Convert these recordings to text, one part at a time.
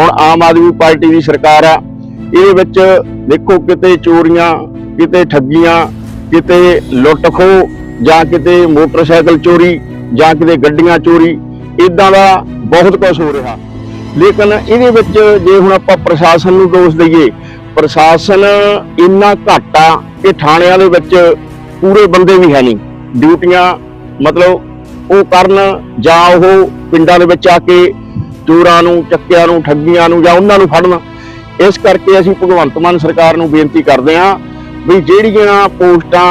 ਹੁਣ ਆਮ ਆਦਮੀ ਪਾਰਟੀ ਦੀ ਸਰਕਾਰ ਆ, ਇਹਦੇ ਵਿੱਚ ਦੇਖੋ ਕਿਤੇ ਚੋਰੀਆਂ, ਕਿਤੇ ਠੱਗੀਆਂ, ਕਿਤੇ ਲੁੱਟ ਖੋਹ, ਜਾਂ ਕਿਤੇ ਮੋਟਰਸਾਈਕਲ ਚੋਰੀ, ਜਾਂ ਕਿਤੇ ਗੱਡੀਆਂ ਚੋਰੀ ਇਦਾਂ ਦਾ ਬਹੁਤ ਕੁਝ ਹੋ ਰਿਹਾ। ਲੇਕਿਨ ਇਹਦੇ ਵਿੱਚ ਜੇ ਹੁਣ ਆਪਾਂ ਪ੍ਰਸ਼ਾਸਨ ਨੂੰ ਦੋਸ਼ ਦਈਏ, ਪ੍ਰਸ਼ਾਸਨ ਇੰਨਾ ਘੱਟ ਆ ਕਿ ਥਾਣਿਆਂ ਦੇ ਵਿੱਚ ਪੂਰੇ ਬੰਦੇ ਵੀ ਹੈ ਨਹੀਂ। ਡਿਊਟੀਆਂ ਮਤਲਬ ਉਹ ਕਰਨ ਜਾਂ ਉਹ ਪਿੰਡਾਂ ਦੇ ਵਿੱਚ ਆ ਕੇ ਚੋਰਾਂ ਨੂੰ ਚੱਕਿਆਂ ਨੂੰ ਠੱਗੀਆਂ ਨੂੰ ਜਾਂ ਉਹਨਾਂ ਨੂੰ ਫੜਨ। ਇਸ ਕਰਕੇ ਅਸੀਂ ਭਗਵੰਤ ਮਾਨ ਸਰਕਾਰ ਨੂੰ ਬੇਨਤੀ ਕਰਦੇ ਹਾਂ ਵੀ ਜਿਹੜੀਆਂ ਪੋਸਟਾਂ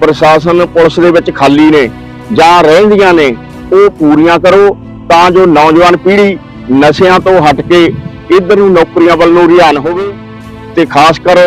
ਪ੍ਰਸ਼ਾਸਨ ਪੁਲਿਸ ਦੇ ਵਿੱਚ ਖਾਲੀ ਨੇ ਜਾਂ ਰਹਿੰਦੀਆਂ ਨੇ ਉਹ ਪੂਰੀਆਂ ਕਰੋ ਤਾਂ ਜੋ ਨੌਜਵਾਨ ਪੀੜ੍ਹੀ ਨਸ਼ਿਆਂ ਤੋਂ ਹਟ ਕੇ ਇਧਰ ਨੂੰ ਨੌਕਰੀਆਂ ਵੱਲ ਨੂੰ ਰੁਝਾਨ ਹੋਵੇ ਤੇ ਖਾਸ ਕਰ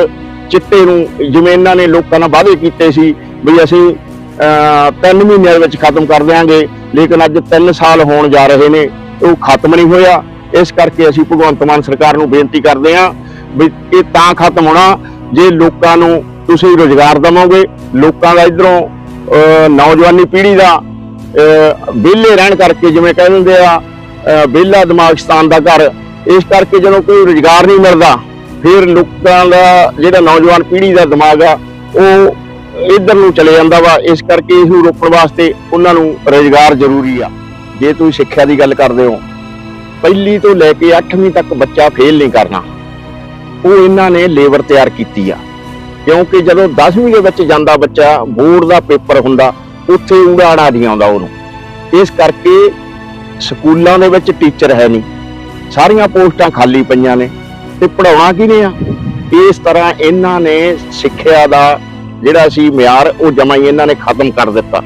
ਚਿੱਟੇ ਨੂੰ ਜਿਵੇਂ ਇਹਨਾਂ ਨੇ ਲੋਕਾਂ ਨਾਲ ਵਾਅਦੇ ਕੀਤੇ ਸੀ ਵੀ ਅਸੀਂ ਅਹ, ਤਿੰਨ ਮਹੀਨਿਆਂ ਦੇ ਵਿੱਚ ਖਤਮ ਕਰ ਦਿਆਂਗੇ ਲੇਕਿਨ ਅੱਜ 3 ਸਾਲ ਹੋਣ ਜਾ ਰਹੇ ਨੇ। ਉਹ ਖਤਮ ਨਹੀਂ ਹੋਇਆ। ਇਸ ਕਰਕੇ ਅਸੀਂ ਭਗਵੰਤ ਮਾਨ ਸਰਕਾਰ ਨੂੰ ਬੇਨਤੀ ਕਰਦੇ ਹਾਂ ਵੀ ਇਹ ਤਾਂ ਖਤਮ ਹੋਣਾ, ਜੇ ਲੋਕਾਂ ਨੂੰ ਤੁਸੀਂ ਰੋਜ਼ਗਾਰ ਦੇਵੋਗੇ, ਲੋਕਾਂ ਦਾ ਇਧਰੋਂ ਨੌਜਵਾਨੀ ਪੀੜ੍ਹੀ ਦਾ ਵਿਹਲੇ ਰਹਿਣ ਕਰਕੇ ਜਿਵੇਂ ਕਹਿ ਦਿੰਦੇ ਆ ਵਿਹਲਾ ਦਿਮਾਗ ਸਤਾਨ ਦਾ ਘਰ, ਇਸ ਕਰਕੇ ਜਦੋਂ ਕੋਈ ਰੋਜ਼ਗਾਰ ਨਹੀਂ ਮਿਲਦਾ, ਫਿਰ ਲੋਕਾਂ ਦਾ ਜਿਹੜਾ ਨੌਜਵਾਨ ਪੀੜ੍ਹੀ ਦਾ ਦਿਮਾਗ ਆ, ਉਹ ਇਧਰ ਨੂੰ ਚਲੇ ਜਾਂਦਾ ਵਾ। ਇਸ ਕਰਕੇ ਇਸ ਨੂੰ ਰੋਕਣ ਵਾਸਤੇ ਉਹਨਾਂ ਨੂੰ ਰੋਜ਼ਗਾਰ ਜ਼ਰੂਰੀ ਆ। ਜੇ ਤੁਸੀਂ ਸਿੱਖਿਆ ਦੀ ਗੱਲ ਕਰਦੇ ਹੋ, ਪਹਿਲੀ ਤੋਂ ਲੈ ਕੇ 8ਵੀਂ ਤੱਕ ਬੱਚਾ ਫੇਲ ਨਹੀਂ ਕਰਨਾ। ਉਹ ਇਹਨਾਂ ਨੇ ਲੇਬਰ ਤਿਆਰ ਕੀਤੀ ਆ। ਕਿਉਂਕਿ ਜਦੋਂ 10ਵੀਂ ਦੇ ਵਿੱਚ ਜਾਂਦਾ ਬੱਚਾ, ਬੋਰਡ ਦਾ ਪੇਪਰ ਹੁੰਦਾ, ਉੱਥੇ ਉਂਗਾੜਾ ਨਹੀਂ ਆਉਂਦਾ ਉਹਨੂੰ। ਇਸ ਕਰਕੇ ਸਕੂਲਾਂ ਦੇ ਵਿੱਚ ਟੀਚਰ ਹੈ ਨਹੀਂ। ਸਾਰੀਆਂ ਪੋਸਟਾਂ ਖਾਲੀ ਪਈਆਂ ਨੇ। ਤੇ ਪੜਾਉਣਾ ਕਿਹਨੇ ਆ? ਇਸ ਤਰ੍ਹਾਂ ਇਹਨਾਂ ਨੇ ਸਿੱਖਿਆ ਦਾ ਜਿਹੜਾ ਸੀ ਮਿਆਰ, ਉਹ ਜਮਾ ਹੀ ਇਹਨਾਂ ਨੇ ਖਤਮ ਕਰ ਦਿੱਤਾ।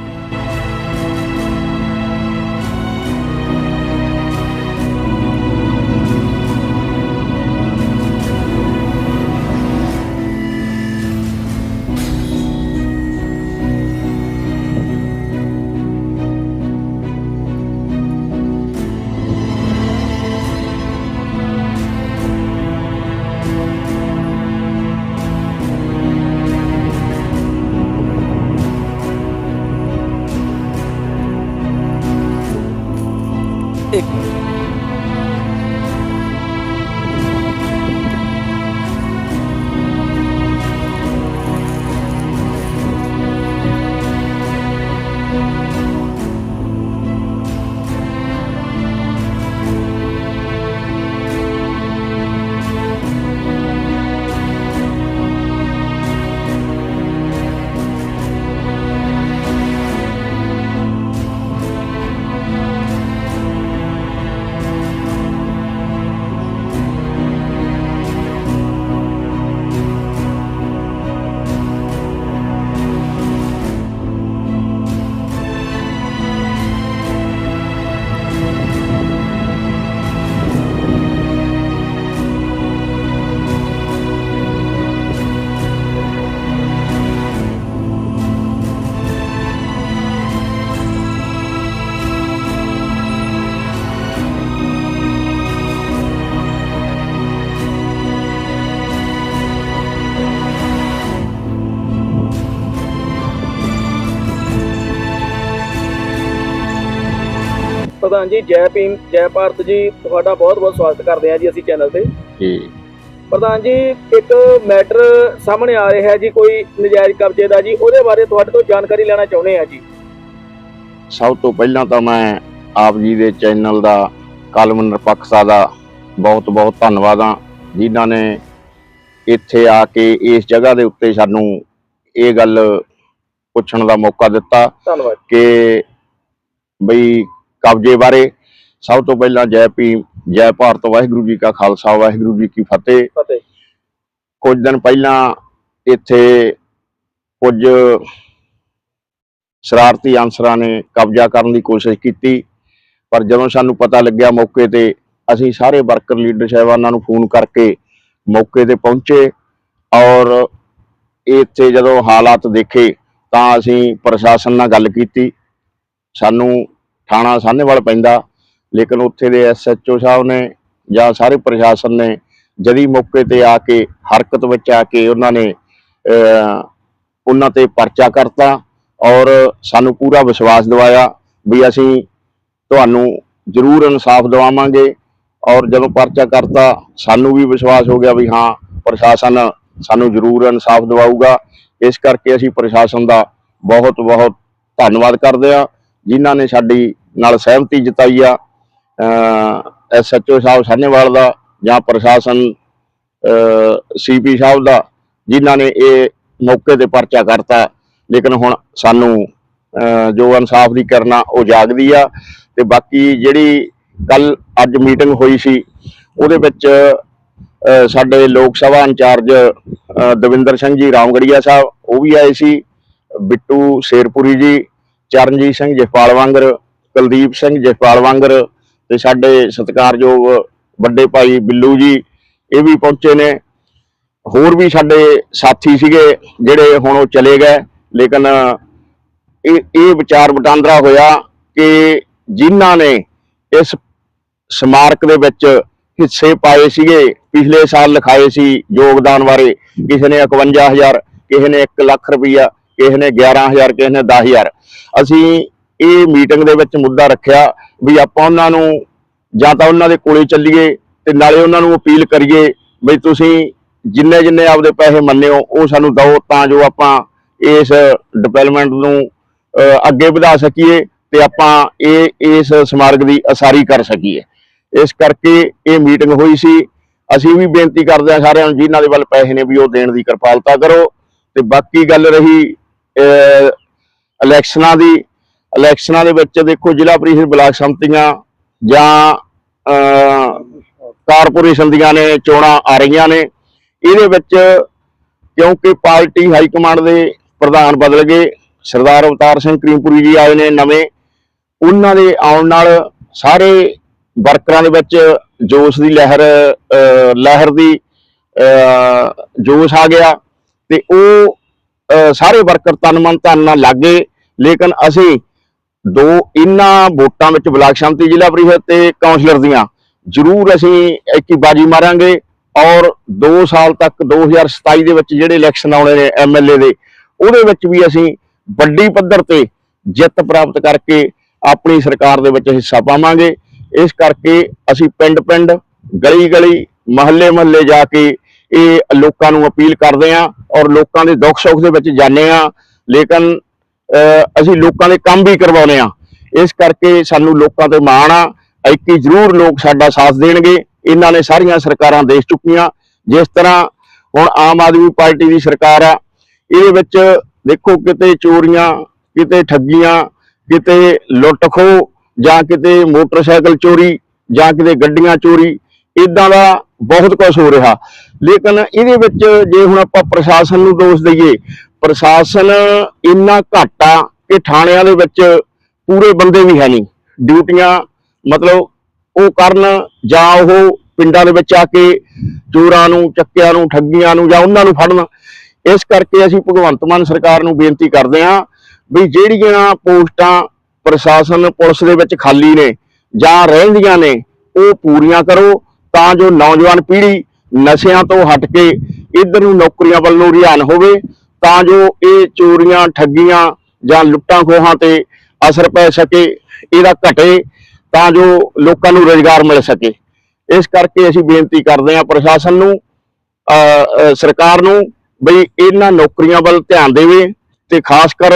ਪ੍ਰਧਾਨ ਜੀ ਜੈ ਭੀਮ ਜੈ ਭਾਰਤ ਜੀ ਤੁਹਾਡਾ ਬਹੁਤ ਬਹੁਤ ਸਵਾਗਤ ਕਰਦੇ ਹਾਂ ਜੀ ਅਸੀਂ ਚੈਨਲ ਤੇ। ਜੀ। ਪ੍ਰਧਾਨ ਜੀ ਇੱਕ ਮੈਟਰ ਸਾਹਮਣੇ ਆ ਰਿਹਾ ਹੈ ਜੀ ਕੋਈ ਨਜਾਇਜ਼ ਕਬਜ਼ੇ ਦਾ ਜੀ ਉਹਦੇ ਬਾਰੇ ਤੁਹਾਡੇ ਤੋਂ ਜਾਣਕਾਰੀ ਲੈਣਾ ਚਾਹੁੰਦੇ ਹਾਂ ਜੀ। ਸਭ ਤੋਂ ਪਹਿਲਾਂ ਤਾਂ ਮੈਂ ਆਪ ਜੀ ਦੇ ਚੈਨਲ ਦਾ ਕਲਮ ਨਿਰਪੱਖਤਾ ਦਾ ਬਹੁਤ ਬਹੁਤ ਧੰਨਵਾਦ ਹਾਂ ਜਿਨ੍ਹਾਂ ਨੇ ਇੱਥੇ ਆ ਕੇ ਇਸ ਜਗ੍ਹਾ ਦੇ ਉੱਤੇ ਸਾਨੂੰ ਇਹ ਗੱਲ ਪੁੱਛਣ ਦਾ ਮੌਕਾ ਦਿੱਤਾ ਧੰਨਵਾਦ। ਕਿ ਬਈ ਕਬਜ਼ੇ ਬਾਰੇ। ਸਭ ਤੋਂ ਪਹਿਲਾਂ ਜੈ ਭੀਮ ਜੈ ਭਾਰਤ ਵਾਹਿਗੁਰੂ ਜੀ ਕਾ ਖਾਲਸਾ ਵਾਹਿਗੁਰੂ ਜੀ ਕੀ ਫਤਿਹ। ਕੁਝ ਦਿਨ ਪਹਿਲਾਂ ਇੱਥੇ ਕੁਝ ਸ਼ਰਾਰਤੀ ਅਨਸਰਾਂ ਨੇ ਕਬਜ਼ਾ ਕਰਨ ਦੀ ਕੋਸ਼ਿਸ਼ ਕੀਤੀ ਪਰ ਜਦੋਂ ਸਾਨੂੰ ਪਤਾ ਲੱਗਿਆ ਮੌਕੇ ਤੇ ਅਸੀਂ ਸਾਰੇ ਵਰਕਰ ਲੀਡਰ ਸਾਹਿਬਾਨਾਂ ਨੂੰ ਫੋਨ ਕਰਕੇ ਮੌਕੇ ਤੇ ਪਹੁੰਚੇ ਔਰ ਇੱਥੇ ਜਦੋਂ ਹਾਲਾਤ ਦੇਖੇ ਤਾਂ ਅਸੀਂ ਪ੍ਰਸ਼ਾਸਨ ਨਾਲ ਗੱਲ ਕੀਤੀ। ਸਾਨੂੰ ਥਾਣਾ ਸਾਹਨੇਵਾਲ ਪੈਂਦਾ। ਲੇਕਿਨ ਉੱਥੇ ਦੇ ਐਸਐਚਓ ਸਾਹਿਬ ਨੇ ਜਾਂ ਸਾਰੇ ਪ੍ਰਸ਼ਾਸਨ ਨੇ ਜਦੀ ਮੌਕੇ ਤੇ ਆ ਕੇ ਹਰਕਤ ਵਿੱਚ ਆ ਕੇ ਉਹਨਾਂ ਨੇ ਉਹਨਾਂ ਤੇ ਪਰਚਾ ਕਰਤਾ ਔਰ ਸਾਨੂੰ ਪੂਰਾ ਵਿਸ਼ਵਾਸ ਦਿਵਾਇਆ ਵੀ ਅਸੀਂ ਤੁਹਾਨੂੰ ਜ਼ਰੂਰ ਇਨਸਾਫ ਦਿਵਾਵਾਂਗੇ ਔਰ ਜਦੋਂ ਪਰਚਾ ਕਰਤਾ ਸਾਨੂੰ ਵੀ ਵਿਸ਼ਵਾਸ ਹੋ ਗਿਆ ਵੀ ਹਾਂ, ਪ੍ਰਸ਼ਾਸਨ ਸਾਨੂੰ ਜ਼ਰੂਰ ਇਨਸਾਫ ਦਿਵਾਊਗਾ। ਇਸ ਕਰਕੇ ਅਸੀਂ ਪ੍ਰਸ਼ਾਸਨ ਦਾ ਬਹੁਤ ਬਹੁਤ ਧੰਨਵਾਦ ਕਰਦੇ ਹਾਂ। ਜਿਨ੍ਹਾਂ ਨੇ ਸਾਡੀ ਨਾਲ ਸਹਿਮਤੀ ਜਤਾਈ ਆ ਐਸਐਚਓ ਸਾਹਿਬ ਸਾਹਨੇਵਾਲ ਦਾ ਜਾਂ ਪ੍ਰਸ਼ਾਸਨ ਸੀਪੀ ਸਾਹਿਬ ਦਾ, ਜਿਨ੍ਹਾਂ ਨੇ ਇਹ ਮੌਕੇ ਤੇ ਪਰਚਾ ਕਰਤਾ। ਲੇਕਿਨ ਹੁਣ ਸਾਨੂੰ ਜੋ ਇਨਸਾਫ ਦੀ ਕਰਨਾ ਉਹ ਜਾਗਦੀ ਆ ਤੇ ਬਾਕੀ ਜਿਹੜੀ ਕੱਲ ਅੱਜ ਮੀਟਿੰਗ ਹੋਈ ਸੀ, ਉਹਦੇ ਵਿੱਚ ਸਾਡੇ ਲੋਕ ਸਭਾ ਇੰਚਾਰਜ ਦਵਿੰਦਰ ਸਿੰਘ ਜੀ ਰਾਮਗੜੀਆ ਸਾਹਿਬ, ਉਹ ਵੀ ਆਏ ਸੀ। ਬਿੱਟੂ ਸ਼ੇਰਪੁਰੀ ਜੀ ਚਰਨਜੀਤ ਸਿੰਘ, ਜਸਪਾਲ ਵਾਂਗਰ, ਕੁਲਦੀਪ ਸਿੰਘ, ਜਸਪਾਲ ਵਾਂਗਰ ਤੇ ਸਾਡੇ ਸਤਿਕਾਰਯੋਗ ਵੱਡੇ ਭਾਈ ਬਿੱਲੂ ਜੀ, ਇਹ ਵੀ ਪਹੁੰਚੇ ਨੇ। ਹੋਰ ਵੀ ਸਾਡੇ ਸਾਥੀ ਸੀਗੇ ਜਿਹੜੇ ਹੁਣ ਉਹ ਚਲੇ ਗਏ, ਲੇਕਿਨ ਇਹ ਇਹ ਵਿਚਾਰ ਵਟਾਂਦਰਾ ਹੋਇਆ ਕਿ ਜਿਨ੍ਹਾਂ ਨੇ ਇਸ ਸਮਾਰਕ ਦੇ ਵਿੱਚ ਹਿੱਸੇ ਪਾਏ ਸੀਗੇ, ਪਿਛਲੇ ਸਾਲ ਲਿਖਾਏ ਸੀ ਯੋਗਦਾਨ ਬਾਰੇ। ਕਿਸੇ ਨੇ 51000 ਕਿਸੇ ਨੇ 1 ਲੱਖ ਰੁਪਈਆ ਕਿਸੇ ਨੇ 11000 ਕਿਸੇ ਨੇ 10000 ਅਸੀਂ ਇਹ ਮੀਟਿੰਗ ਦੇ ਵਿੱਚ ਮੁੱਦਾ ਰੱਖਿਆ ਵੀ ਆਪਾਂ ਉਹਨਾਂ ਨੂੰ ਜਾਂ ਤਾਂ ਉਹਨਾਂ ਦੇ ਕੋਲੇ ਚੱਲੀਏ ਤੇ ਨਾਲੇ ਉਹਨਾਂ ਨੂੰ ਅਪੀਲ ਕਰੀਏ ਵੀ ਤੁਸੀਂ ਜਿੰਨੇ ਜਿੰਨੇ ਆਪਦੇ ਪੈਸੇ ਮੰਨਿਓ, ਉਹ ਸਾਨੂੰ ਦਿਓ ਤਾਂ ਜੋ ਆਪਾਂ ਇਸ ਡਿਵੈਲਪਮੈਂਟ ਨੂੰ ਅੱਗੇ ਵਧਾ ਸਕੀਏ ਤੇ ਆਪਾਂ ਇਹ, ਇਸ ਸਮਾਰਕ ਦੀ ਅਸਾਰੀ ਕਰ ਸਕੀਏ। ਇਸ ਕਰਕੇ ਇਹ ਮੀਟਿੰਗ ਹੋਈ ਸੀ। ਅਸੀਂ ਵੀ ਬੇਨਤੀ ਕਰਦੇ ਹਾਂ ਸਾਰਿਆਂ ਨੂੰ ਜਿਨ੍ਹਾਂ ਦੇ ਵੱਲ ਪੈਸੇ ਨੇ ਵੀ ਉਹ ਦੇਣ ਦੀ ਕਿਰਪਾਲਤਾ ਕਰੋ। ਤੇ ਬਾਕੀ ਗੱਲ ਰਹੀ ਇਲੈਕਸ਼ਨਾਂ ਦੀ ਇਲੈਕਸ਼ਨਾਂ ਦੇ ਵਿੱਚ ਦੇਖੋ ਜ਼ਿਲ੍ਹਾ ਪ੍ਰੀਸ਼ਦ ਬਲਾਕ ਸੰਮਤੀਆਂ ਜਾਂ ਕਾਰਪੋਰੇਸ਼ਨ ਦੀਆਂ ਨੇ, ਚੋਣਾਂ ਆ ਰਹੀਆਂ ਨੇ। ਇਹਦੇ ਵਿੱਚ ਕਿਉਂਕਿ ਪਾਰਟੀ ਹਾਈ ਕਮਾਂਡ ਦੇ ਪ੍ਰਧਾਨ ਬਦਲ ਗਏ, ਸਰਦਾਰ ਅਵਤਾਰ ਸਿੰਘ ਕਰੀਮਪੁਰੀ ਜੀ ਆਏ ਨੇ ਨਵੇਂ। ਉਹਨਾਂ ਦੇ ਆਉਣ ਨਾਲ ਸਾਰੇ ਵਰਕਰਾਂ ਦੇ ਵਿੱਚ ਜੋਸ਼ ਦੀ ਲਹਿਰ ਲਹਿਰ ਦੀ ਜੋਸ਼ ਆ ਗਿਆ। ਤੇ ਉਹ ਸਾਰੇ ਵਰਕਰ ਤਨ ਮਨ ਧਨ ਨਾਲ ਲੱਗੇ। ਲੇਕਿਨ ਅਸੀਂ ਦੋ ਇਹਨਾਂ ਵੋਟਾਂ ਵਿੱਚ ਬਲਾਕ ਸ਼ਾਂਤੀ ਜ਼ਿਲ੍ਹਾ ਪਰਿਸ਼ਦ ਤੇ ਕਾਉਂਸਲਰ ਦੀਆਂ। ਜ਼ਰੂਰ ਅਸੀਂ ਇੱਕੀ ਬਾਜੀ ਮਾਰਾਂਗੇ ਔਰ 2 ਸਾਲ ਤੱਕ 2027 ਦੇ ਵਿੱਚ ਜਿਹੜੇ ਇਲੈਕਸ਼ਨ ਆਉਣੇ ਨੇ ਐਮਐਲਏ ਦੇ, ਉਹਦੇ ਵਿੱਚ ਵੀ ਅਸੀਂ ਵੱਡੀ ਪੱਧਰ ਤੇ ਜਿੱਤ ਪ੍ਰਾਪਤ ਕਰਕੇ ਆਪਣੀ ਸਰਕਾਰ ਦੇ ਵਿੱਚ ਹਿੱਸਾ ਪਾਵਾਂਗੇ। ਇਸ ਕਰਕੇ ਅਸੀਂ ਪਿੰਡ-ਪਿੰਡ, ਗਲੀ-ਗਲੀ, ਮਹੱਲੇ-ਮਹੱਲੇ ਜਾ ਕੇ ਇਹ ਲੋਕਾਂ ਨੂੰ ਅਪੀਲ ਕਰਦੇ ਆਂ ਔਰ ਲੋਕਾਂ ਦੇ ਦੁੱਖ ਸੁੱਖ ਦੇ ਵਿੱਚ ਜਾਂਦੇ ਆਂ ਲੇਕਿਨ ਅਸੀਂ ਲੋਕਾਂ ਦੇ ਕੰਮ ਵੀ ਕਰਵਾਉਨੇ ਆ ਇਸ ਕਰਕੇ ਸਾਨੂੰ ਲੋਕਾਂ ਤੇ ਮਾਣ ਆ। ਐਕੀ ਜ਼ਰੂਰ ਲੋਕ ਸਾਡਾ ਸਾਥ ਦੇਣਗੇ। ਇਹਨਾਂ ਨੇ ਸਾਰੀਆਂ ਸਰਕਾਰਾਂ ਦੇਖ ਚੁੱਕੀਆਂ। ਜਿਸ ਤਰ੍ਹਾਂ ਹੁਣ ਆਮ ਆਦਮੀ ਪਾਰਟੀ ਦੀ ਸਰਕਾਰ ਆ, ਇਹਦੇ ਵਿੱਚ ਦੇਖੋ ਕਿਤੇ ਚੋਰੀਆਂ, ਕਿਤੇ ਠੱਗੀਆਂ, ਕਿਤੇ ਲੁੱਟ ਖੋਹ ਜਾਂ ਕਿਤੇ ਮੋਟਰਸਾਈਕਲ ਚੋਰੀ ਜਾਂ ਕਿਤੇ ਗੱਡੀਆਂ ਚੋਰੀ। ਇਦਾਂ ਦਾ ਬਹੁਤ ਕੁਝ ਹੋ ਰਿਹਾ। ਲੇਕਿਨ ਇਹਦੇ ਵਿੱਚ ਜੇ ਹੁਣ ਆਪਾਂ ਪ੍ਰਸ਼ਾਸਨ ਨੂੰ ਦੋਸ਼ ਦਈਏ, ਪ੍ਰਸ਼ਾਸਨ ਇੰਨਾ ਘੱਟ ਆ ਕਿ ਥਾਣਿਆਂ ਦੇ ਵਿੱਚ ਪੂਰੇ ਬੰਦੇ ਵੀ ਹੈ ਨਹੀਂ। ਡਿਊਟੀਆਂ ਮਤਲਬ ਉਹ ਕਰਨ ਜਾਂ ਉਹ ਪਿੰਡਾਂ ਦੇ ਵਿੱਚ ਆ ਕੇ ਚੋਰਾਂ ਨੂੰ, ਚੱਕਿਆਂ ਨੂੰ, ਠੱਗੀਆਂ ਨੂੰ ਜਾਂ ਉਹਨਾਂ ਨੂੰ ਫੜਨ। ਇਸ ਕਰਕੇ ਅਸੀਂ ਭਗਵੰਤ ਮਾਨ ਸਰਕਾਰ ਨੂੰ ਬੇਨਤੀ ਕਰਦੇ ਹਾਂ ਵੀ ਜਿਹੜੀਆਂ ਪੋਸਟਾਂ ਪ੍ਰਸ਼ਾਸਨ ਪੁਲਿਸ ਦੇ ਵਿੱਚ ਖਾਲੀ ਨੇ ਜਾਂ ਰਹਿੰਦੀਆਂ ਨੇ, ਉਹ ਪੂਰੀਆਂ ਕਰੋ। ਤਾਂ ਜੋ ਨੌਜਵਾਨ ਪੀੜ੍ਹੀ ਨਸ਼ਿਆਂ ਤੋਂ ਹਟ ਕੇ ਇਧਰ ਨੂੰ ਨੌਕਰੀਆਂ ਵੱਲ ਨੂੰ ਰਿਹਾਨ ਹੋਵੇ, ਤਾਂ ਜੋ ਇਹ ਚੋਰੀਆਂ, ਠੱਗੀਆਂ ਜਾਂ ਲੁੱਟਾਂ ਖੋਹਾਂ ਤੇ ਅਸਰ ਪੈ ਸਕੇ, ਇਹਦਾ ਘਟੇ ਤਾਂ ਜੋ ਲੋਕਾਂ ਨੂੰ ਰੋਜ਼ਗਾਰ ਮਿਲ ਸਕੇ। ਇਸ ਕਰਕੇ ਅਸੀਂ ਬੇਨਤੀ ਕਰਦੇ ਹਾਂ ਪ੍ਰਸ਼ਾਸਨ ਨੂੰ ਸਰਕਾਰ ਨੂੰ ਬਈ ਇਹਨਾਂ ਨੌਕਰੀਆਂ ਵੱਲ ਧਿਆਨ ਦੇਵੇ ਤੇ ਖਾਸ ਕਰ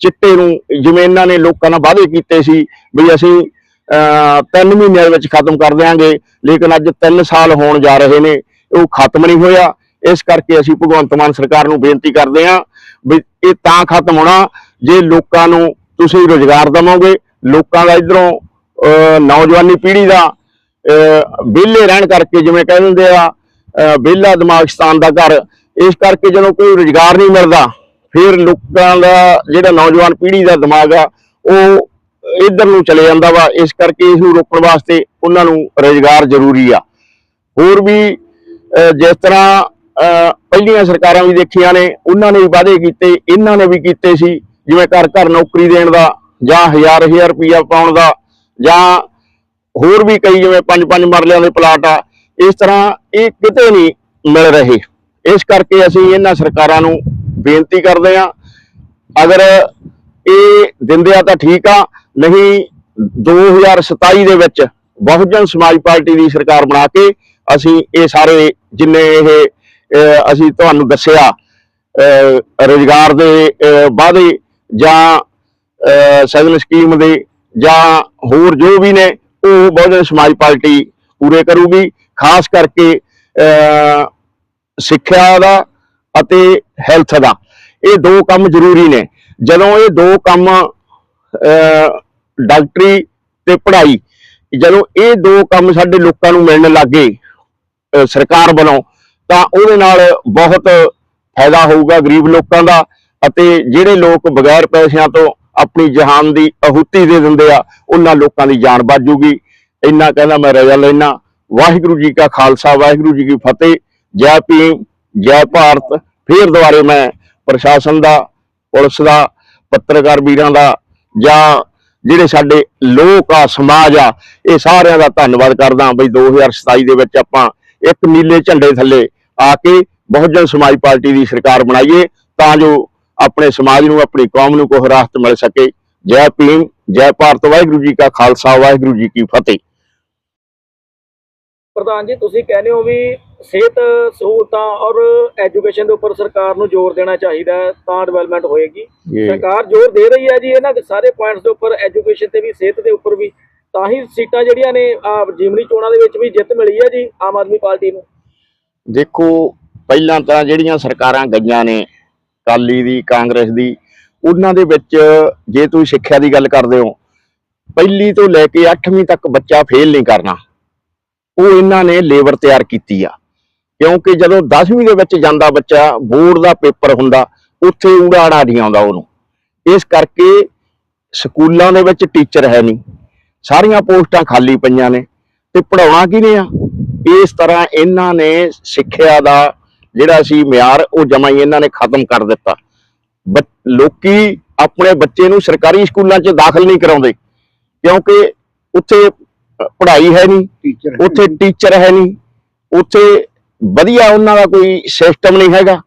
ਚਿੱਟੇ ਨੂੰ, ਜਿਵੇਂ ਇਹਨਾਂ ਨੇ ਲੋਕਾਂ ਨਾਲ ਵਾਅਦੇ ਕੀਤੇ ਸੀ ਵੀ ਅਸੀਂ ਅਹ, ਤਿੰਨ ਮਹੀਨਿਆਂ ਦੇ ਵਿੱਚ ਖਤਮ ਕਰ ਦਿਆਂਗੇ ਲੇਕਿਨ ਅੱਜ 3 ਸਾਲ ਹੋਣ ਜਾ ਰਹੇ ਨੇ ਉਹ ਖਤਮ ਨਹੀਂ ਹੋਇਆ। ਇਸ ਕਰਕੇ ਅਸੀਂ ਭਗਵੰਤ ਮਾਨ ਸਰਕਾਰ ਨੂੰ ਬੇਨਤੀ ਕਰਦੇ ਹਾਂ ਵੀ ਇਹ ਤਾਂ ਖਤਮ ਹੋਣਾ ਜੇ ਲੋਕਾਂ ਨੂੰ ਤੁਸੀਂ ਰੋਜ਼ਗਾਰ ਦੇਵੋਗੇ ਲੋਕਾਂ ਦਾ ਇਧਰੋਂ ਨੌਜਵਾਨੀ ਪੀੜ੍ਹੀ ਦਾ ਵਿਹਲੇ ਰਹਿਣ ਕਰਕੇ ਜਿਵੇਂ ਕਹਿ ਦਿੰਦੇ ਆ ਵਿਹਲਾ ਦਿਮਾਗ ਸਤਾਨ ਦਾ ਘਰ ਇਸ ਕਰਕੇ ਜਦੋਂ ਕੋਈ ਰੋਜ਼ਗਾਰ ਨਹੀਂ ਮਿਲਦਾ ਫਿਰ ਲੋਕਾਂ ਦਾ ਜਿਹੜਾ ਨੌਜਵਾਨ ਪੀੜ੍ਹੀ ਦਾ ਦਿਮਾਗ ਆ ਉਹ ਇੱਧਰ ਨੂੰ ਚਲੇ ਜਾਂਦਾ ਵਾ ਇਸ ਕਰਕੇ ਇਸ ਨੂੰ ਰੋਕਣ ਵਾਸਤੇ ਉਹਨਾਂ ਨੂੰ ਰੋਜ਼ਗਾਰ ਜ਼ਰੂਰੀ ਆ। ਹੋਰ ਵੀ ਜਿਸ ਤਰ੍ਹਾਂ ਅਹ, ਪਹਿਲੀਆਂ ਸਰਕਾਰਾਂ ਵੀ ਦੇਖੀਆਂ ਨੇ ਉਹਨਾਂ ਨੇ ਵੀ ਵਾਅਦੇ ਕੀਤੇ ਇਹਨਾਂ ਨੇ ਵੀ ਕੀਤੇ ਸੀ ਜਿਵੇਂ ਘਰ ਘਰ ਨੌਕਰੀ ਦੇਣ ਦਾ ਜਾਂ ਹਜ਼ਾਰ ਹਜ਼ਾਰ ਰੁਪਈਆ ਪਾਉਣ ਦਾ ਜਾਂ ਹੋਰ ਵੀ ਕਈ ਜਿਵੇਂ ਪੰਜ ਪੰਜ ਮਰਲਿਆਂ ਦੇ ਪਲਾਟ ਆ ਇਸ ਤਰ੍ਹਾਂ ਇਹ ਕਿਤੇ ਨਹੀਂ ਮਿਲ ਰਹੇ। ਇਸ ਕਰਕੇ ਅਸੀਂ ਇਹਨਾਂ ਸਰਕਾਰਾਂ ਨੂੰ ਬੇਨਤੀ ਕਰਦੇ ਹਾਂ ਅਗਰ ਇਹ ਦਿੰਦੇ ਆ ਤਾਂ ਠੀਕ ਆ ਨਹੀਂ 2027 ਦੇ ਵਿੱਚ ਬਹੁਜਨ ਸਮਾਜ ਪਾਰਟੀ ਦੀ ਸਰਕਾਰ ਬਣਾ ਕੇ ਅਸੀਂ ਇਹ ਸਾਰੇ ਜਿੰਨੇ ਇਹ ਅਸੀਂ ਤੁਹਾਨੂੰ ਦੱਸਿਆ ਅਹ, ਰੁਜ਼ਗਾਰ ਦੇ ਵਾਅਦੇ ਜਾਂ ਅਹ, ਸਕੀਮ ਦੇ ਜਾਂ ਹੋਰ ਜੋ ਵੀ ਨੇ ਉਹ ਬਹੁਜਨ ਸਮਾਜ ਪਾਰਟੀ ਪੂਰੇ ਕਰੂਗੀ। ਖਾਸ ਕਰਕੇ ਸਿੱਖਿਆ ਦਾ ਅਤੇ ਹੈਲਥ ਦਾ। ਇਹ ਦੋ ਕੰਮ ਜ਼ਰੂਰੀ ਨੇ। ਜਦੋਂ ਇਹ ਦੋ ਕੰਮ ਡਾਕਟਰੀ ਤੇ ਪੜ੍ਹਾਈ ਜਦੋਂ ਇਹ ਦੋ ਕੰਮ ਸਾਡੇ ਲੋਕਾਂ ਨੂੰ ਮਿਲਣ ਲੱਗੇ ਅਹ, ਸਰਕਾਰ ਵੱਲੋਂ ਤਾਂ ਉਹਦੇ ਨਾਲ ਬਹੁਤ ਫਾਇਦਾ ਹੋਊਗਾ ਗਰੀਬ ਲੋਕਾਂ ਦਾ ਅਤੇ ਜਿਹੜੇ ਲੋਕ ਬਗੈਰ ਪੈਸਿਆਂ ਤੋਂ ਆਪਣੀ ਜਹਾਨ ਦੀ ਆਹੂਤੀ ਦੇ ਦਿੰਦੇ ਆ ਉਹਨਾਂ ਲੋਕਾਂ ਦੀ ਜਾਨ ਬਚ ਜੂਗੀ। ਇੰਨਾ ਕਹਿੰਦਾ ਮੈਂ ਰਜਾ ਲੈਣਾ ਵਾਹਿਗੁਰੂ ਜੀ ਕਾ ਖਾਲਸਾ ਵਾਹਿਗੁਰੂ ਜੀ ਕੀ ਫਤਿਹ। ਜੈ ਭੀਮ ਜੈ ਭਾਰਤ। ਫੇਰ ਦੁਬਾਰੇ ਮੈਂ ਪ੍ਰਸ਼ਾਸਨ ਦਾ ਪੁਲਿਸ ਦਾ ਪੱਤਰਕਾਰ ਵੀਰਾਂ ਦਾ ਜਾਂ ਜਿਹੜੇ ਸਾਡੇ ਲੋਕ ਆ, ਸਮਾਜ ਆ, ਇਹ ਸਾਰਿਆਂ ਦਾ ਧੰਨਵਾਦ ਕਰਦਾ ਬਈ 2027 ਦੇ ਵਿੱਚ ਆਪਾਂ ਇੱਕ ਨੀਲੇ ਝੰਡੇ ਥੱਲੇ ਆ ਕੇ ਬਹੁਜਨ ਸਮਾਜ ਪਾਰਟੀ ਦੀ ਸਰਕਾਰ ਬਣਾਈਏ ਤਾਂ ਜੋ ਆਪਣੇ ਸਮਾਜ ਨੂੰ, ਆਪਣੀ ਕੌਮ ਨੂੰ ਕੋਈ ਰਾਹਤ ਮਿਲ ਸਕੇ। ਜੈ ਭੀਮ, ਜੈ ਭਾਰਤ, ਵਾਹਿਗੁਰੂ ਜੀ ਕਾ ਖਾਲਸਾ, ਵਾਹਿਗੁਰੂ ਜੀ ਕੀ ਫਤਿਹ। ਪ੍ਰਧਾਨ ਜੀ ਤੁਸੀਂ ਕਹਿੰਦੇ ਹੋ ਵੀ ਸਿਹਤ ਸਹੂਲਤਾਂ ਔਰ ਐਜੂਕੇਸ਼ਨ ਦੇ ਉੱਪਰ ਸਰਕਾਰ ਨੂੰ ਜ਼ੋਰ ਦੇਣਾ ਚਾਹੀਦਾ ਤਾਂ ਡਿਵੈਲਪਮੈਂਟ ਹੋਏਗੀ। ਸਰਕਾਰ ਜ਼ੋਰ ਦੇ ਰਹੀ ਹੈ ਜੀ ਇਹਨਾਂ ਦੇ ਸਾਰੇ ਪੁਆਇੰਟਸ ਦੇ ਉੱਪਰ ਐਜੂਕੇਸ਼ਨ ਤੇ ਵੀ ਸਿਹਤ ਦੇ ਉੱਪਰ ਵੀ। ਤਾਂ ਹੀ ਸੀਟਾਂ ਜਿਹੜੀਆਂ ਨੇ ਜਿਮਨੀ ਚੋਣਾਂ ਦੇ ਵਿੱਚ ਵੀ ਜਿੱਤ ਮਿਲੀ ਹੈ ਜੀ ਆਮ ਆਦਮੀ ਪਾਰਟੀ ਨੂੰ। ਦੇਖੋ ਪਹਿਲਾਂ ਤਾਂ ਜਿਹੜੀਆਂ ਸਰਕਾਰਾਂ ਗਈਆਂ ਨੇ ਕਾਲੀ ਦੀ ਕਾਂਗਰਸ ਦੀ ਉਹਨਾਂ ਦੇ ਵਿੱਚ ਜੇ ਤੁਸੀਂ ਸਿੱਖਿਆ ਦੀ ਗੱਲ ਕਰਦੇ ਹੋ ਪਹਿਲੀ ਤੋਂ ਲੈ ਕੇ 8ਵੀਂ ਤੱਕ ਬੱਚਾ ਫੇਲ ਨਹੀਂ ਕਰਨਾ। ਉਹ ਇਹਨਾਂ ਨੇ ਲੇਬਰ ਤਿਆਰ ਕੀਤੀ ਆ। ਕਿਉਂਕਿ ਜਦੋਂ 10ਵੀਂ ਦੇ ਵਿੱਚ ਜਾਂਦਾ ਬੱਚਾ, ਬੋਰਡ ਦਾ ਪੇਪਰ ਹੁੰਦਾ, ਉੱਥੇ ਉਡਾੜਾ ਨਹੀਂ ਆਉਂਦਾ ਉਹਨੂੰ। ਇਸ ਕਰਕੇ ਸਕੂਲਾਂ ਦੇ ਵਿੱਚ ਟੀਚਰ ਹੈ ਨਹੀਂ। ਸਾਰੀਆਂ ਪੋਸਟਾਂ ਖਾਲੀ ਪਈਆਂ ਨੇ ਤੇ ਪੜਾਉਣਾ ਕਿਹਨੇ ਆ? ਇਸ ਤਰ੍ਹਾਂ ਇਹਨਾਂ ਨੇ ਸਿੱਖਿਆ ਦਾ ਜਿਹੜਾ ਸੀ ਮਿਆਰ, ਉਹ ਜਮਾ ਹੀ ਇਹਨਾਂ ਨੇ ਖਤਮ ਕਰ ਦਿੱਤਾ। ਬ- ਲੋਕੀ ਆਪਣੇ ਬੱਚੇ ਨੂੰ ਸਰਕਾਰੀ ਸਕੂਲਾਂ 'ਚ ਦਾਖਲ ਨਹੀਂ ਕਰਾਉਂਦੇ। ਕਿਉਂਕਿ ਉੱਥੇ ਪੜ੍ਹਾਈ ਹੈ ਨਹੀਂ ਉੱਥੇ ਟੀਚਰ ਹੈ ਨਹੀਂ ਉੱਥੇ ਵਧੀਆ ਉਹਨਾਂ ਦਾ ਕੋਈ ਸਿਸਟਮ ਨਹੀਂ ਹੈਗਾ।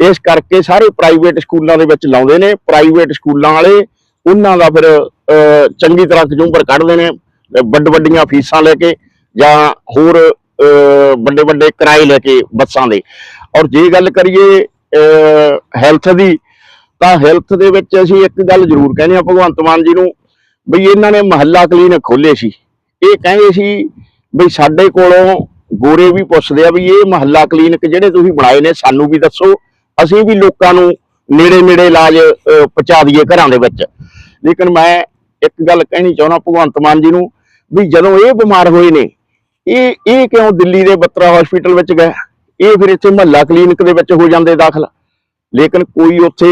ਇਸ ਕਰਕੇ ਸਾਰੇ ਪ੍ਰਾਈਵੇਟ ਸਕੂਲਾਂ ਦੇ ਵਿੱਚ ਲਾਉਂਦੇ ਨੇ ਪ੍ਰਾਈਵੇਟ ਸਕੂਲਾਂ ਵਾਲੇ ਉਹਨਾਂ ਦਾ ਫਿਰ ਚੰਗੀ ਤਰ੍ਹਾਂ ਖਜੂੰਬਰ ਕੱਢਦੇ ਨੇ ਵੱਡ ਵੱਡੀਆਂ ਫੀਸਾਂ ਲੈ ਕੇ ਜਾਂ ਹੋਰ ਵੱਡੇ ਵੱਡੇ ਕਿਰਾਏ ਲੈ ਕੇ ਬੱਸਾਂ ਦੇ। ਔਰ ਜੇ ਗੱਲ ਕਰੀਏ ਹੈਲਥ ਦੀ ਤਾਂ ਹੈਲਥ ਦੇ ਵਿੱਚ ਅਸੀਂ ਇੱਕ ਗੱਲ ਜ਼ਰੂਰ ਕਹਿੰਦੇ ਆ ਭਗਵੰਤ ਮਾਨ ਜੀ ਨੂੰ ਬਈ ਇਹਨਾਂ ਨੇ ਮਹੱਲਾ ਕਲੀਨਿਕ ਖੋਲੇ ਸੀ। ਇਹ ਕਹਿੰਦੇ ਸੀ ਬਈ ਸਾਡੇ ਕੋਲੋਂ ਗੋਰੇ ਵੀ ਪੁੱਛਦੇ ਆ ਵੀ ਇਹ ਮਹੱਲਾ ਕਲੀਨਿਕ ਜਿਹੜੇ ਤੁਸੀਂ ਬਣਾਏ ਨੇ, ਸਾਨੂੰ ਵੀ ਦੱਸੋ। ਅਸੀਂ ਵੀ ਲੋਕਾਂ ਨੂੰ ਨੇੜੇ ਨੇੜੇ ਇਲਾਜ ਪਹੁੰਚਾ ਦਈਏ ਘਰਾਂ ਦੇ ਵਿੱਚ। ਲੇਕਿਨ ਮੈਂ ਇੱਕ ਗੱਲ ਕਹਿਣੀ ਚਾਹੁੰਦਾ ਭਗਵੰਤ ਮਾਨ ਜੀ ਨੂੰ ਵੀ ਜਦੋਂ ਇਹ ਬਿਮਾਰ ਹੋਏ ਨੇ, ਇਹ ਇਹ ਕਿਉਂ ਦਿੱਲੀ ਦੇ ਬੱਤਰਾ ਹਸਪੀਟਲ ਵਿੱਚ ਗਏ? ਇਹ ਫਿਰ ਇੱਥੇ ਮਹੱਲਾ ਕਲੀਨਿਕ ਦੇ ਵਿੱਚ ਹੋ ਜਾਂਦੇ ਦਾਖਲ। ਲੇਕਿਨ ਕੋਈ ਉੱਥੇ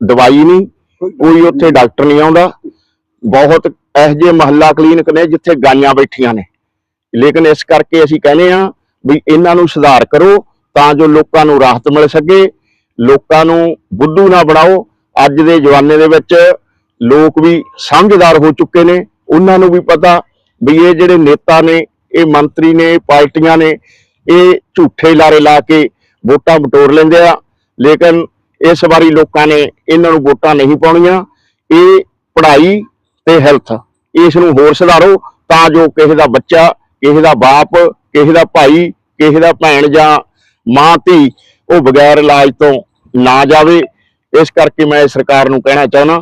ਦਵਾਈ ਨਹੀਂ, ਕੋਈ ਉੱਥੇ ਡਾਕਟਰ ਨਹੀਂ ਆਉਂਦਾ। ਬਹੁਤ ਇਹੋ ਜਿਹੇ ਮਹੱਲਾ ਕਲੀਨਿਕ ਨੇ ਜਿੱਥੇ ਗਾਈਆਂ ਬੈਠੀਆਂ ਨੇ। ਲੇਕਿਨ ਇਸ ਕਰਕੇ ਅਸੀਂ ਕਹਿੰਦੇ ਆ ਵੀ ਇਹਨਾਂ ਨੂੰ ਸੁਧਾਰ ਕਰੋ ਤਾਂ ਜੋ ਲੋਕਾਂ ਨੂੰ ਰਾਹਤ ਮਿਲ ਸਕੇ। ਲੋਕਾਂ ਨੂੰ ਬੁੱਧੂ ਨਾ ਬਣਾਓ। ਅੱਜ ਦੇ ਜਵਾਨੇ ਦੇ ਵਿੱਚ ਲੋਕ ਵੀ ਸਮਝਦਾਰ ਹੋ ਚੁੱਕੇ ਨੇ। ਉਹਨਾਂ ਨੂੰ ਵੀ ਪਤਾ ਵੀ ਇਹ ਜਿਹੜੇ ਨੇਤਾ ਨੇ, ਇਹ ਮੰਤਰੀ ਨੇ, ਇਹ ਪਾਰਟੀਆਂ ਨੇ, ਇਹ ਝੂਠੇ ਲਾਰੇ ਲਾ ਕੇ ਵੋਟਾਂ ਬਟੋਰ ਲੈਂਦੇ ਆ। ਲੇਕਿਨ ਇਸ ਵਾਰੀ ਲੋਕਾਂ ਨੇ ਇਹਨਾਂ ਨੂੰ ਵੋਟਾਂ ਨਹੀਂ ਪਾਉਣੀਆਂ। ਇਹ ਪੜ੍ਹਾਈ ਤੇ ਹੈਲਥ ਇਸ ਨੂੰ ਹੋਰ ਸੁਧਾਰੋ ਤਾਂ ਜੋ ਕਿਸੇ ਦਾ ਬੱਚਾ ਕਿਸੇ ਦਾ ਬਾਪ ਕਿਸੇ ਦਾ ਭਾਈ ਕਿਸੇ ਦਾ ਭੈਣ ਜਾਂ ਮਾਂ ਧੀ ਉਹ ਬਗੈਰ ਇਲਾਜ ਤੋਂ ਨਾ ਜਾਵੇ। ਇਸ ਕਰਕੇ ਮੈਂ ਸਰਕਾਰ ਨੂੰ ਕਹਿਣਾ ਚਾਹੁੰਦਾ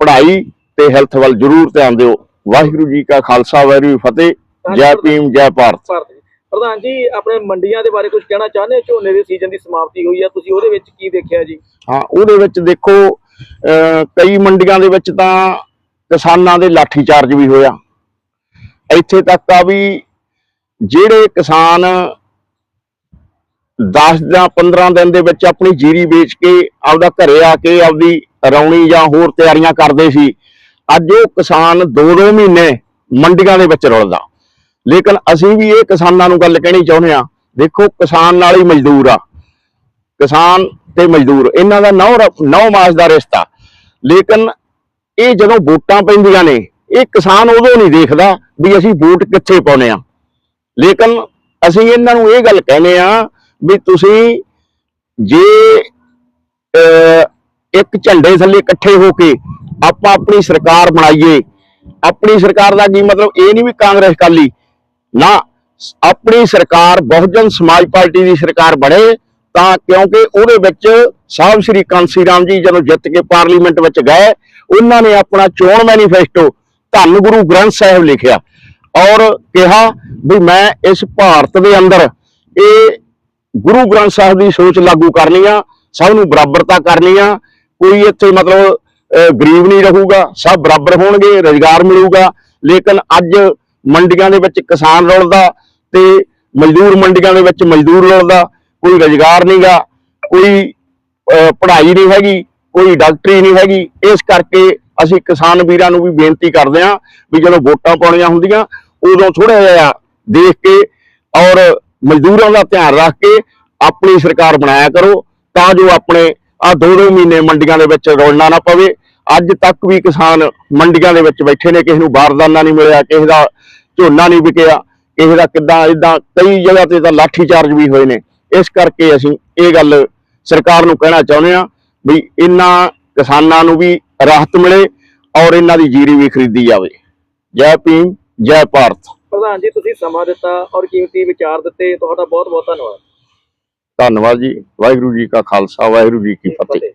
ਪੜ੍ਹਾਈ ਤੇ ਹੈਲਥ ਵੱਲ ਜ਼ਰੂਰ ਧਿਆਨ ਦਿਓ। ਵਾਹਿਗੁਰੂ ਜੀ ਕਾ ਖਾਲਸਾ ਵਾਹਿਗੁਰੂ ਫਤਿਹ। ਜੈ ਭੀਮ ਜੈ ਭਾਰਤ। ਪ੍ਰਧਾਨ ਜੀ ਆਪਣੇ ਮੰਡੀਆਂ ਦੇ ਬਾਰੇ ਕੁਝ ਕਹਿਣਾ ਚਾਹੁੰਦੇ ਹੋ? ਝੋਨੇ ਦੇ ਸੀਜ਼ਨ ਦੀ ਸਮਾਪਤੀ ਹੋਈ ਆ ਤੁਸੀਂ ਉਹਦੇ ਵਿੱਚ ਕੀ ਦੇਖਿਆ ਜੀ? ਹਾਂ ਉਹਦੇ ਵਿੱਚ ਦੇਖੋ ਕਈ ਮੰਡੀਆਂ ਦੇ ਵਿੱਚ ਤਾਂ ਕਿਸਾਨਾਂ ਦੇ ਲਾਠੀ ਚਾਰਜ ਵੀ ਹੋਇਆ। ਇੱਥੇ ਤੱਕ ਆ ਵੀ ਜਿਹੜੇ ਕਿਸਾਨ 10 ਜਾਂ 15 ਦਿਨ ਦੇ ਵਿੱਚ ਆਪਣੀ ਜੀਰੀ ਵੇਚ ਕੇ ਆਪਦਾ ਘਰੇ ਆ ਕੇ ਆਪਦੀ ਰੌਣੀ ਜਾਂ ਹੋਰ ਤਿਆਰੀਆਂ ਕਰਦੇ ਸੀ, ਅੱਜ ਉਹ ਕਿਸਾਨ 2-2 ਮਹੀਨੇ ਮੰਡੀਆਂ ਦੇ ਵਿੱਚ ਰੁਲਦਾ। ਲੇਕਿਨ ਅਸੀਂ ਵੀ ਇਹ ਕਿਸਾਨਾਂ ਨੂੰ ਗੱਲ ਕਹਿਣੀ ਚਾਹੁੰਦੇ ਆ ਦੇਖੋ ਕਿਸਾਨ ਨਾਲ ਹੀ ਮਜ਼ਦੂਰ ਆ। ਕਿਸਾਨ ਤੇ ਮਜ਼ਦੂਰ, ਇਹਨਾਂ ਦਾ ਨੌ ਨੌ ਮਾਸ ਦਾ ਰਿਸ਼ਤਾ। ਲੇਕਿਨ ਇਹ ਜਦੋਂ ਵੋਟਾਂ ਪੈਂਦੀਆਂ ਨੇ ਇਹ ਕਿਸਾਨ ਉਦੋਂ ਨਹੀਂ ਦੇਖਦਾ ਵੀ ਅਸੀਂ ਵੋਟ ਕਿੱਥੇ ਪਾਉਨੇ ਆ। ਲੇਕਿਨ ਅਸੀਂ ਇਹਨਾਂ ਨੂੰ ਇਹ ਗੱਲ ਕਹਿੰਦੇ ਆ ਵੀ ਤੁਸੀਂ ਜੇ ਅਹ, ਇੱਕ ਝੰਡੇ ਥੱਲੇ ਇਕੱਠੇ ਹੋ ਕੇ ਆਪਾਂ ਆਪਣੀ ਸਰਕਾਰ ਬਣਾਈਏ ਆਪਣੀ ਸਰਕਾਰ ਦਾ ਕੀ ਮਤਲਬ? ਇਹ ਨਹੀਂ ਵੀ ਕਾਂਗਰਸ ਕਾਲੀ ਨਾ ਆਪਣੀ ਸਰਕਾਰ ਬਹੁਜਨ ਸਮਾਜ ਪਾਰਟੀ ਦੀ ਸਰਕਾਰ ਬਣੇ ਤਾਂ ਕਿਉਂਕਿ ਉਹਦੇ ਵਿੱਚ ਸਾਹਿਬ ਸ੍ਰੀ ਕਾਂਸੀ ਰਾਮ ਜੀ ਜਦੋਂ ਜਿੱਤ ਕੇ ਪਾਰਲੀਮੈਂਟ ਵਿੱਚ ਗਏ, ਉਹਨਾਂ ਨੇ ਆਪਣਾ ਚੋਣ ਮੈਨੀਫੈਸਟੋ ਧੰਨ ਗੁਰੂ ਗ੍ਰੰਥ ਸਾਹਿਬ ਲਿਖਿਆ ਔਰ ਕਿਹਾ ਵੀ ਮੈਂ ਇਸ ਭਾਰਤ ਦੇ ਅੰਦਰ ਇਹ ਗੁਰੂ ਗ੍ਰੰਥ ਸਾਹਿਬ ਦੀ ਸੋਚ ਲਾਗੂ ਕਰਨੀ ਆ, ਸਭ ਨੂੰ ਬਰਾਬਰਤਾ ਕਰਨੀ ਆ, ਕੋਈ ਇੱਥੇ ਮਤਲਬ ਗਰੀਬ ਨਹੀਂ ਰਹੂਗਾ, ਸਭ ਬਰਾਬਰ ਹੋਣਗੇ, ਰੋਜ਼ਗਾਰ ਮਿਲੂਗਾ, ਲੇਕਿਨ ਅੱਜ ਮੰਡੀਆਂ ਦੇ ਵਿੱਚ ਕਿਸਾਨ ਰੁਲਦਾ ਤੇ ਮਜ਼ਦੂਰ ਮੰਡੀਆਂ ਦੇ ਵਿੱਚ ਮਜ਼ਦੂਰ ਰੁਲਦਾ ਕੋਈ ਰੋਜ਼ਗਾਰ ਨਹੀਂਗਾ, ਕੋਈ ਪੜ੍ਹਾਈ ਨਹੀਂ ਹੈਗੀ, ਕੋਈ ਡਾਕਟਰੀ ਨਹੀਂ ਹੈਗੀ, ਇਸ ਕਰਕੇ ਅਸੀਂ ਕਿਸਾਨ ਵੀਰਾਂ ਨੂੰ ਵੀ ਬੇਨਤੀ ਕਰਦੇ ਹਾਂ ਵੀ ਜਦੋਂ ਵੋਟਾਂ ਪਾਉਣੀਆਂ ਹੁੰਦੀਆਂ, ਉਦੋਂ ਥੋੜਾ ਜਿਹਾ ਦੇਖ ਕੇ ਔਰ ਮਜ਼ਦੂਰਾਂ ਦਾ ਧਿਆਨ ਰੱਖ ਕੇ ਆਪਣੀ ਸਰਕਾਰ ਬਣਾਇਆ ਕਰੋ, ਤਾਂ ਜੋ ਆਪਣੇ ਆ ਦੋ ਦੋ ਮਹੀਨੇ ਮੰਡੀਆਂ ਦੇ ਵਿੱਚ ਰੋਲਣਾ ਨਾ ਪਵੇ। ਅੱਜ ਤੱਕ ਵੀ ਕਿਸਾਨ ਮੰਡੀਆਂ ਦੇ ਵਿੱਚ ਬੈਠੇ ਨੇ, ਕਿਸੇ ਨੂੰ ਬਾਰਦਾਨਾ ਨਹੀਂ ਮਿਲਿਆ, ਕਿਸੇ ਦਾ ਝੋਨਾ ਨਹੀਂ ਵਿਕਿਆ, ਕਿਸੇ ਦਾ ਕਿੱਦਾਂ, ਇਦਾਂ ਕਈ ਜਗ੍ਹਾ ਤੇ ਤਾਂ ਲਾਠੀ ਚਾਰਜ ਵੀ ਹੋਏ ਨੇ। ਇਸ ਕਰਕੇ ਅਸੀਂ ਇਹ ਗੱਲ ਸਰਕਾਰ ਨੂੰ ਕਹਿਣਾ ਚਾਹੁੰਦੇ ਆ ਵੀ ਇਹਨਾਂ ਕਿਸਾਨਾਂ ਨੂੰ ਵੀ ਰਾਹਤ ਮਿਲੇ ਔਰ ਇਹਨਾਂ ਦੀ ਜੀਰੀ ਵੀ ਖਰੀਦੀ ਜਾਵੇ। ਜੈ ਭੀਮ ਜੈ ਭਾਰਤ। ਪ੍ਰਧਾਨ ਜੀ ਤੁਸੀਂ ਸਮਾਂ ਦਿੱਤਾ ਔਰ ਕੀਮਤੀ ਵਿਚਾਰ ਦਿੱਤੇ ਤੁਹਾਡਾ ਬਹੁਤ ਬਹੁਤ ਧੰਨਵਾਦ। ਧੰਨਵਾਦ ਜੀ। ਵਾਹਿਗੁਰੂ ਜੀ ਕਾ ਖਾਲਸਾ ਵਾਹਿਗੁਰੂ ਜੀ ਕੀ ਫਤਿਹ। ਫਤਿਹ।